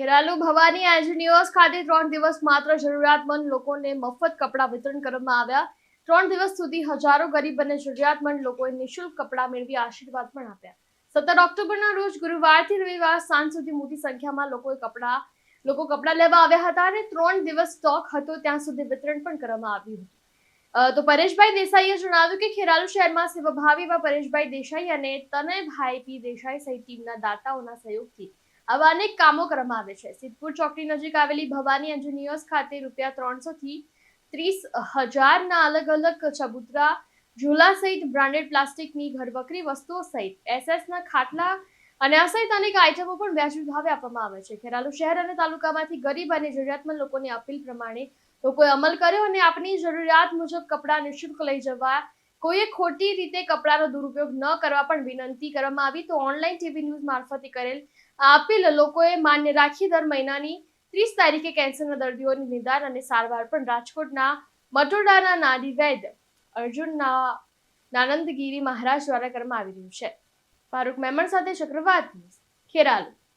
Kheralu Bhavani engineers ખાતે ત્રણ દિવસ માત્ર જરૂરિયાતમંદ લોકોને મફત કપડાં વિતરણ કરવામાં આવ્યા. ત્રણ દિવસ સુધી હજારો ગરીબ અને જરૂરિયાતમંદ લોકોએ નિઃશુલ્ક કપડાં મેળવી આશીર્વાદ પણ આપ્યા. સત્તર ઓક્ટોબરના રોજ ગુરુવારથી રવિવાર સાંજ સુધી મોટી સંખ્યામાં લોકોએ કપડાં, લોકો કપડાં લેવા આવ્યા હતા અને ત્રણ દિવસ સ્ટોક હતો, ત્યાં સુધી વિતરણ પણ કરવામાં આવ્યું હતું. તો પરેશભાઈ દેસાઈએ જણાવ્યું કે ખેરાલુ શહેરમાં સેવાભાવી એવા પરેશભાઈ દેસાઈ અને તનયભાઈ પી દેસાઈ સહિત ટીમના દાતાઓના સહયોગથી આવા અનેક કામો કરવામાં આવે છે. સિદ્ધપુર ચોકડી નજીક આવેલી ભવાની એન્જિનિયર્સ ખાતે રૂપિયા ત્રણસો થી ત્રીસ હજારના અલગ અલગ ચબુતરા, ઝૂલા સહિત બ્રાન્ડેડ પ્લાસ્ટિકની ઘરવકરી વસ્તુઓ સહિત એસએસના ખાટલા અને આ સહિત અનેક આઇટમો પણ વ્યાજબી ભાવે આપવામાં આવે છે. ખેરાલુ શહેર અને તાલુકામાંથી ગરીબ અને જરૂરિયાતમંદ લોકોની અપીલ પ્રમાણે લોકોએ અમલ કર્યો અને આપની જરૂરિયાત મુજબ કપડાં નિઃશુલ્ક લઈ જવા કોઈએ ખોટી રીતે કપડાનો દુરુપયોગ ન કરવા પણ વિનંતી કરવામાં આવી તો ઓનલાઈન ટીવી ન્યૂઝ મારફતે કરેલ આ અપીલ લોકોએ માન્ય રાખી દર મહિનાની ત્રીસ તારીખે કેન્સરના દર્દીઓની નિદાન અને સારવાર પણ રાજકોટના મટોડાના નાડી વૈદ અર્જુનના નાનંદગીરી મહારાજ દ્વારા કરવામાં આવી રહ્યું છે. ફારૂક મેમણ સાથે ચક્રવાત ખેરાલુ.